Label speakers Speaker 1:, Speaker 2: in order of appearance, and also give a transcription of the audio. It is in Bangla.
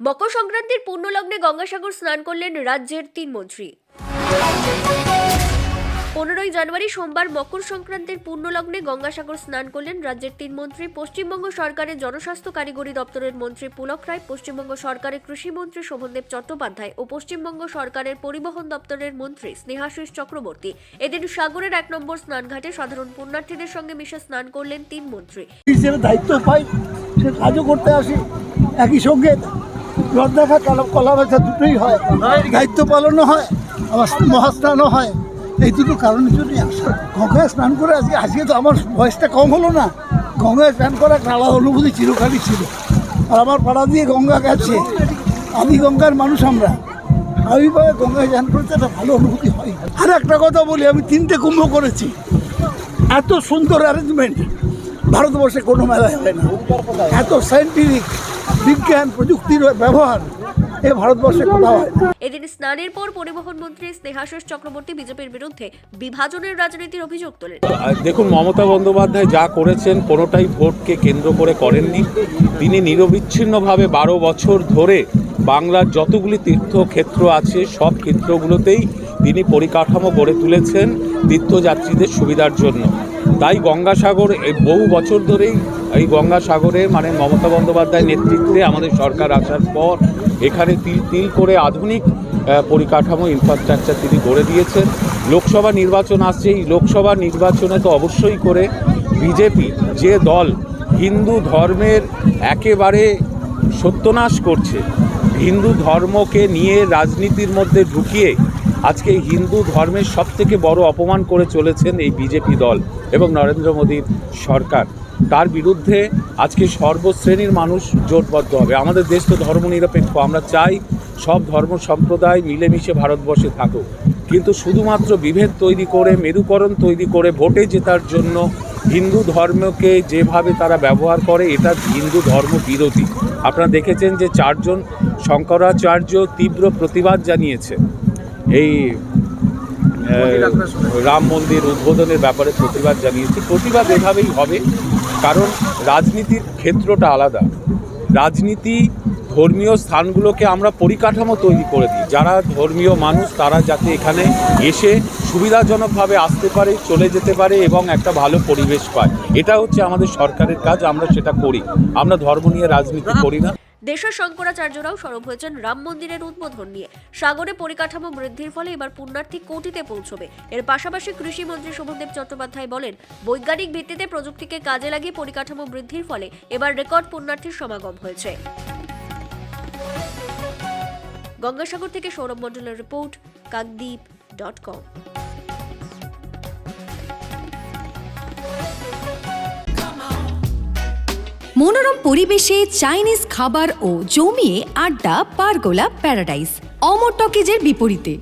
Speaker 1: মকর সংক্রান্তির পূর্ণলগ্নে গঙ্গাসাগর স্নান করলেন রাজ্যের তিন মন্ত্রী। পনেরোই জানুয়ারি সোমবার মকর সংক্রান্তির পূর্ণলগ্নে গঙ্গাসাগর স্নান করলেন রাজ্যের তিন মন্ত্রী। পশ্চিমবঙ্গ সরকারের জনস্বাস্থ্য কারিগরি দপ্তরের মন্ত্রী পুলক রায়, পশ্চিমবঙ্গ সরকারের কৃষিমন্ত্রী শোভনদেব চট্টোপাধ্যায় ও পশ্চিমবঙ্গ সরকারের পরিবহন দপ্তরের মন্ত্রী স্নেহাশিস চক্রবর্তী। এদিন সাগরের এক নম্বর স্নানঘাটে সাধারণ পুণ্যার্থীদের সঙ্গে মিশে স্নান করলেন তিন মন্ত্রী।
Speaker 2: দায়িত্ব পাই, সে কাজও করতে আসি। একই সঙ্গে রথ কালো কলা বেচা দুটোই হয়। দায়িত্ব পালনও হয়, আবার মহাস্নানও হয়। এই দুটো কারণের জন্যই আসা। গঙ্গায় স্নান করে আজকে আজকে তো আমার বয়সটা কম হলো না। গঙ্গায় স্নান করা আলাদা অনুভূতি চিরকালই ছিল। আর আমার পাড়া দিয়ে গঙ্গা গেছে। আদি গঙ্গার মানুষ আমরা। স্বাভাবিকভাবে গঙ্গায় স্নান করতে একটা ভালো অনুভূতি হয়। আর একটা কথা বলি, আমি তিনটে কুম্ভ করেছি। এত সুন্দর অ্যারেঞ্জমেন্ট ভারতবর্ষে কোনো মেলায় হয় না। এত সায়েন্টিফিক বিজ্ঞান প্রযুক্তির ব্যবহার এ ভারতবর্ষে কোথাও হয়।
Speaker 1: এদিন স্নানের পর পরিবহন মন্ত্রী স্নেহাশিস চক্রবর্তী বিজেপির বিরুদ্ধে বিভাজনের রাজনীতির অভিযোগ তোলেন।
Speaker 3: দেখুন মমতা বন্দ্যোপাধ্যায় যা করেছেন কোনোটাই ভোটকে কেন্দ্র করে করেননি। তিনি নিরবিচ্ছিন্নভাবে বারো বছর ধরে বাংলার যতগুলি তীর্থক্ষেত্র আছে, সব ক্ষেত্রগুলোতেই তিনি পরিকাঠামো গড়ে তুলেছেন তীর্থযাত্রীদের সুবিধার জন্য। তাই গঙ্গাসাগর এই বহু বছর ধরেই এই গঙ্গাসাগরে মানে মমতা বন্দ্যোপাধ্যায় নেতৃত্বে আমাদের সরকার আসার পর এখানে তিল তিল করে আধুনিক পরিকাঠামো ইনফ্রাস্ট্রাকচার তিনি গড়ে দিয়েছেন। লোকসভা নির্বাচন আসছে, এই লোকসভা নির্বাচনে তো অবশ্যই করে বিজেপি যে দল হিন্দু ধর্মের একেবারে সত্যনাশ করছে হিন্দু ধর্মকে নিয়ে রাজনীতির মধ্যে ঢুকিয়ে আজকে হিন্দু ধর্মের সব থেকে বড় অপমান করে চলেছেন এই বিজেপি দল এবং নরেন্দ্র মোদীর সরকার। তার বিরুদ্ধে আজকে সর্বশ্রেণীর মানুষ জোটবদ্ধ হবে। আমাদের দেশ তো ধর্মনিরপেক্ষ, আমরা চাই সব ধর্ম সম্প্রদায় মিলেমিশে ভারতবর্ষে থাকুক। কিন্তু শুধুমাত্র বিভেদ তৈরি করে, মেরুকরণ তৈরি করে ভোটে জেতার জন্য হিন্দু ধর্মকে যেভাবে তারা ব্যবহার করে এটা হিন্দু ধর্ম বিরোধী। আপনারা দেখেছেন যে চারজন শঙ্করাচার্য তীব্র প্রতিবাদ জানিয়েছে। এই রাম মন্দির উদ্বোধনের ব্যাপারে প্রতিবাদ জানিয়েছে। প্রতিবাদ এভাবেই হবে কারণ রাজনীতির ক্ষেত্রটা আলাদা। রাজনীতি ধর্মীয় স্থানগুলোকে আমরা পরিকাঠামো তৈরি করে দিই। যারা ধর্মীয় মানুষ তারা যাতে এখানে এসে সুবিধাজনকভাবে আসতে পারে চলে যেতে পারে এবং একটা ভালো পরিবেশ পায়। এটা হচ্ছে আমাদের সরকারের কাজ আমরা সেটা করি। আমরা ধর্ম নিয়ে রাজনীতি করি না।
Speaker 1: দেশের শঙ্করাচার্যরাও সরব হয়েছেন রাম মন্দিরের উদ্বোধন নিয়ে। সাগরে পরিকাঠামো বৃদ্ধির ফলে এবার পুণ্যার্থী কোটিতে পৌঁছবে। এর পাশাপাশি কৃষিমন্ত্রী শোভনদেব চট্টোপাধ্যায় বলেন বৈজ্ঞানিক ভিত্তিতে প্রযুক্তিকে কাজে লাগিয়ে পরিকাঠামো বৃদ্ধির ফলে এবার রেকর্ড পুণ্যার্থীর সমাগম হয়েছে। গঙ্গাসাগর থেকে সৌরভ মন্ডলের রিপোর্ট, কাকদ্বীপ ডট কম।
Speaker 4: মনোরম পরিবেশে চাইনিজ খাবার ও জমিয়ে আড্ডা পারগোলা প্যারাডাইস। অমর টকেজের বিপরীতে।